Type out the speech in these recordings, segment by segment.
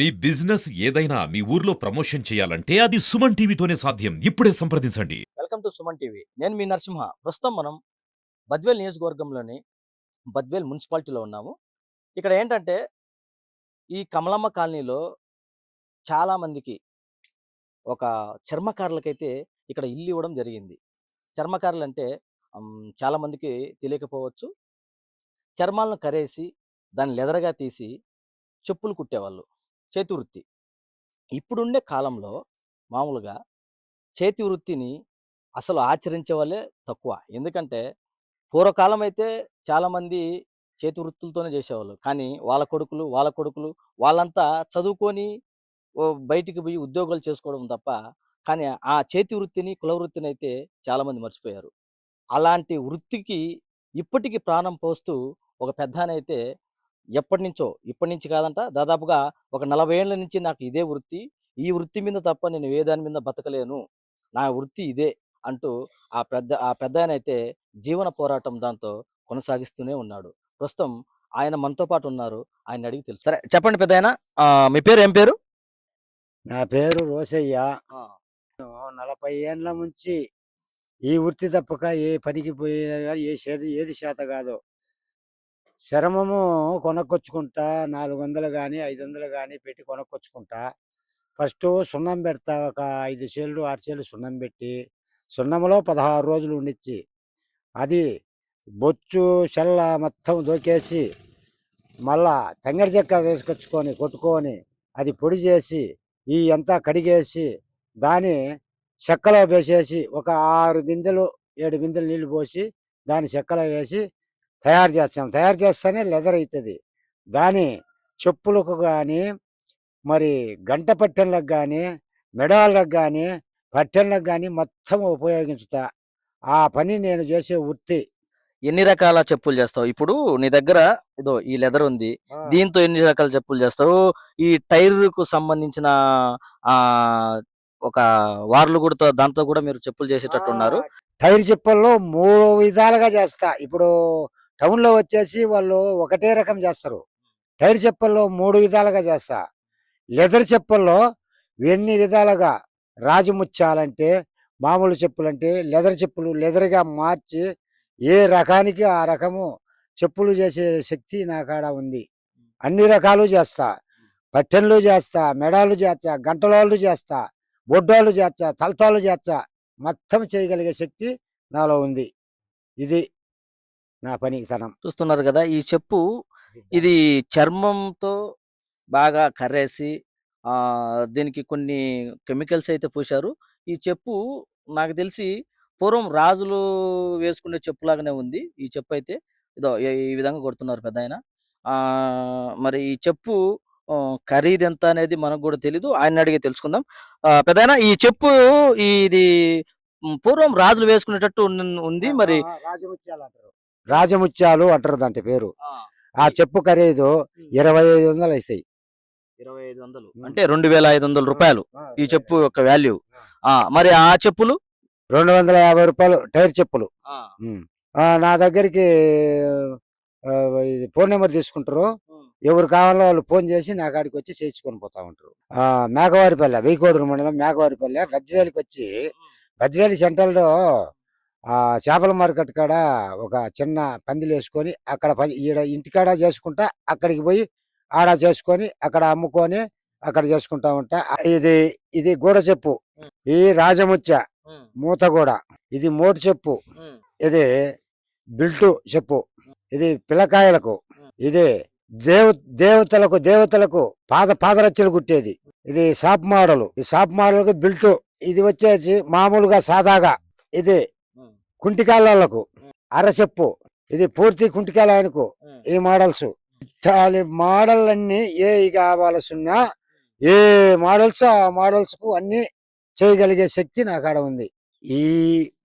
మీ business ఏదైనా మీ ఊర్లో promotion చేయాలంటే అది సుమన్ టీవీతోనే సాధ్యం. ఇప్పుడే సంప్రదించండి. Welcome to Suman TV. నేను మీ నరసింహ. ప్రస్తుతం మనం బద్వేల్ నియోజకవర్గంలోని బద్వేల్ మున్సిపాలిటీలో ఉన్నాము. ఇక్కడ ఏంటంటే ఈ కమలమ్మ కాలనీలో చాలామందికి ఒక చర్మకారులకైతే ఇక్కడ ఇల్లు ఇవ్వడం జరిగింది. చర్మకారులు అంటే చాలామందికి తెలియకపోవచ్చు. చర్మాలను కరేసి దాన్ని లెదరగా తీసి చెప్పులు కుట్టేవాళ్ళు. చేతి వృత్తి ఇప్పుడుండే కాలంలో మామూలుగా చేతి వృత్తిని అసలు ఆచరించే వాళ్ళే తక్కువ. ఎందుకంటే పూర్వకాలం అయితే చాలామంది చేతి వృత్తులతోనే చేసేవాళ్ళు. కానీ వాళ్ళ కొడుకులు వాళ్ళ కొడుకులు వాళ్ళంతా చదువుకొని బయటికి పోయి ఉద్యోగాలు చేసుకోవడం తప్ప కానీ ఆ చేతి వృత్తిని కుల వృత్తిని అయితే చాలామంది మర్చిపోయారు. అలాంటి వృత్తికి ఇప్పటికీ ప్రాణం పోస్తూ ఒక పెద్దనైతే ఎప్పటి నుంచో ఇప్పటి నుంచి కాదంట దాదాపుగా ఒక నలభై ఏళ్ళ నుంచి నాకు ఇదే వృత్తి. ఈ వృత్తి మీద తప్ప నేను ఏ దాని మీద బతకలేను. నా వృత్తి ఇదే అంటూ ఆ పెద్ద ఆ పెద్ద అయితే జీవన పోరాటం దాంతో కొనసాగిస్తూనే ఉన్నాడు. ప్రస్తుతం ఆయన మనతో పాటు ఉన్నారు. ఆయన అడిగి తెలుసు. సరే చెప్పండి పెద్ద ఆయన మీ పేరు ఏం పేరు? నా పేరు రోసయ్య. నలభై ఏండ్ల నుంచి ఈ వృత్తి తప్పక ఏ పనికి పోయినా కానీ ఏ చేతి ఏది చేత కాదు శ్రమము కొనక్కొచ్చుకుంటా నాలుగు వందలు కానీ ఐదు వందలు కానీ పెట్టి కొనక్కొచ్చుకుంటా. ఫస్ట్ సున్నం పెడతా ఒక ఐదు చేళ్ళు ఆరు చేళ్ళు సున్నం పెట్టి సున్నంలో పదహారు రోజులు ఉండిచ్చి అది బొచ్చు చెల్ల మొత్తం దోకేసి మళ్ళా తంగడి చెక్క తీసుకొచ్చుకొని కొట్టుకొని అది పొడి చేసి ఈ అంతా కడిగేసి దాని చెక్కలో వేసేసి ఒక ఆరు బిందెలు ఏడు బిందెలు నీళ్ళు పోసి దాని చెక్కలో వేసి తయారు చేస్తాం. తయారు చేస్తేనే లెదర్ అవుతుంది దాని చెప్పులకు కానీ మరి గంట పట్టెన్లకు కానీ మెడాళ్ళకు కానీ పట్టెన్లకు కానీ మొత్తం ఉపయోగించుతా. ఆ పని నేను చేసే వృత్తి. ఎన్ని రకాల చెప్పులు చేస్తావు? ఇప్పుడు నీ దగ్గర ఇదో ఈ లెదర్ ఉంది. దీంతో ఎన్ని రకాల చెప్పులు చేస్తావు? ఈ టైర్కు సంబంధించిన ఆ ఒక వార్లు కూడా దాంతో కూడా మీరు చెప్పులు చేసేటట్టు ఉన్నారు ఆ, టైర్ చెప్పల్లో మూడు విధాలుగా చేస్తా. ఇప్పుడు టౌన్లో వచ్చేసి వాళ్ళు ఒకటే రకం చేస్తారు. టైర్ చెప్పల్లో మూడు విధాలుగా చేస్తా. లెదర్ చెప్పల్లో ఎన్ని విధాలుగా రాజముచ్చాలంటే మామూలు చెప్పులంటే లెదర్ చెప్పులు లెదర్గా మార్చి ఏ రకానికి ఆ రకము చెప్పులు చేసే శక్తి నా కాడ ఉంది. అన్ని రకాలు చేస్తా. పట్టెన్లు చేస్తా మెడాలు చేస్తా గంటలోళ్ళు చేస్తా బొడ్డోళ్ళు చేస్తా తలతాలు చేస్తా మొత్తం చేయగలిగే శక్తి నాలో ఉంది. ఇది నా పని సనం. చూస్తున్నారు కదా! ఈ చెప్పు ఇది చర్మంతో బాగా కర్రేసి ఆ దీనికి కొన్ని కెమికల్స్ అయితే పూశారు. ఈ చెప్పు నాకు తెలిసి పూర్వం రాజులు వేసుకునే చెప్పులాగానే ఉంది. ఈ చెప్పు అయితే ఇదో ఈ- విధంగా కొడుతున్నారు పెద్ద ఆయన. ఆ మరి ఈ చెప్పు ఖరీదు ఎంత అనేది మనకు కూడా తెలీదు. ఆయన అడిగి తెలుసుకుందాం. పెద్ద ఈ చెప్పు ఇది పూర్వం రాజులు వేసుకునేటట్టు ఉంది మరి రాజముత్యాలు అంటారు దాంట్ పేరు. ఆ, చెప్పు ఖరీదు ఇరవై ఐదు వందలు అవుతాయి ఇరవై ఐదు వందలు. అంటే రెండు వేల ఐదు వందల రూపాయలు ఈ చెప్పు యొక్క వాల్యూ ఆ. మరి ఆ చెప్పులు? రెండు వందల యాభై రూపాయలు టైర్ చెప్పులు. ఆ, నా దగ్గరికి ఆ, ఇది ఫోన్ నెంబర్ తీసుకుంటారు. ఎవరు కావాలో వాళ్ళు ఫోన్ చేసి నా కాడికి వచ్చి చేయించుకొని పోతా ఉంటారు. ఆ, మేకవారిపల్లె వెయ్యికోడూరు మండలం మేకవారిపల్లె గద్వేలికి వచ్చి గద్వేలి సెంటర్లో ఆ చేపల మార్కెట్ కాడ ఒక చిన్న పందిలు వేసుకొని అక్కడ ఈడ ఇంటికాడ చేసుకుంటా అక్కడికి పోయి ఆడ చేసుకొని అక్కడ అమ్ముకొని అక్కడ చేసుకుంటా ఉంటా. ఇది ఇది గూడ చెప్పు. ఈ రాజముచ్చ మూత గూడ ఇది మోటు చెప్పు. ఇది బిల్టు చెప్పు. ఇది పిల్లకాయలకు ఇది దేవ దేవతలకు దేవతలకు పాద పాదరచ్చలు కుట్టేది. ఇది షాప్ మోడల్. ఈ షాప్ మోడల్ బిల్టు. ఇది వచ్చేసి మామూలుగా సాదాగా. ఇది కుంటికాళ్ళకు అరచెప్పు ఇది పూర్తి కుంటికాయలకు ఈ మోడల్స్. ఇట్లాంటి మోడల్ అన్ని ఏ కావాల్సిన ఏ మోడల్స్ ఆ మోడల్స్కు అన్ని చేయగలిగే శక్తి నా కాడ ఉంది. ఈ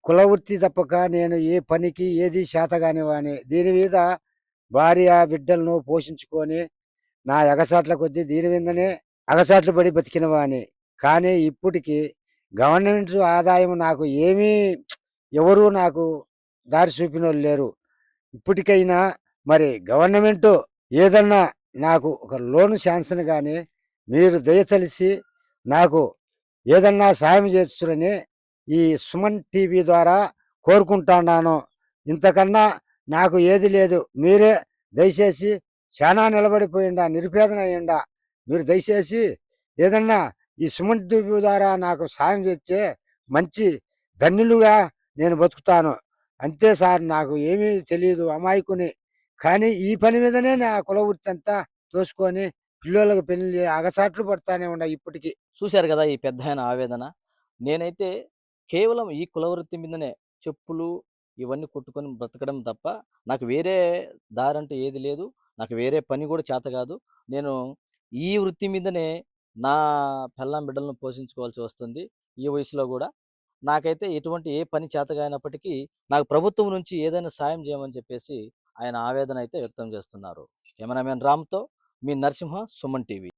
కుల వృత్తి తప్పక నేను ఏ పనికి ఏది శాతగాని వాని దీని మీద భార్య బిడ్డలను పోషించుకొని నా ఎగసాట్ల కొద్దీ దీని మీదనే అగసాట్లు పడి బతికిన వాని కానీ ఇప్పటికి గవర్నమెంట్ ఆదాయం నాకు ఏమీ ఎవరూ నాకు దారి చూపిన వాళ్ళు లేరు. ఇప్పటికైనా మరి గవర్నమెంట్ ఏదన్నా నాకు ఒక లోన్ శాంక్షన్ కానీ మీరు దయతలిసి నాకు ఏదన్నా సాయం చేస్తురని ఈ సుమన్ టీవీ ద్వారా కోరుకుంటున్నాను. ఇంతకన్నా నాకు ఏది లేదు. మీరే దయచేసి చాలా నిలబడిపోయిండా నిరుపేదన అయ్యిండా మీరు దయచేసి ఏదన్నా ఈ సుమన్ టీవీ ద్వారా నాకు సాయం చేస్తే మంచి ధన్యులుగా నేను బతుకుతాను. అంతే సార్ నాకు ఏమీ తెలియదు అమాయకుని. కానీ ఈ పని మీదనే నా కుల వృత్తి అంతా తోసుకొని పిల్లలకు పెళ్ళి అగసాట్లు పడతానే ఉండ ఇప్పటికీ. చూశారు కదా ఈ పెద్ద ఆవేదన. నేనైతే కేవలం ఈ కులవృత్తి మీదనే చెప్పులు ఇవన్నీ కుట్టుకొని బ్రతకడం తప్ప నాకు వేరే దారి అంటే ఏది లేదు. నాకు వేరే పని కూడా చేత కాదు. నేను ఈ వృత్తి మీదనే నా పెళ్ళాం బిడ్డలను పోషించుకోవాల్సి వస్తుంది. ఈ వయసులో కూడా నాకైతే ఎటువంటి ఏ పని చేతగానప్పటికీ నాకు ప్రభుత్వం నుంచి ఏదైనా సాయం చేయమని చెప్పేసి ఆయన ఆవేదన అయితే వ్యక్తం చేస్తున్నారు. కెమెరామెన్ రామ్తో మీ నరసింహ సుమన్ టీవీ.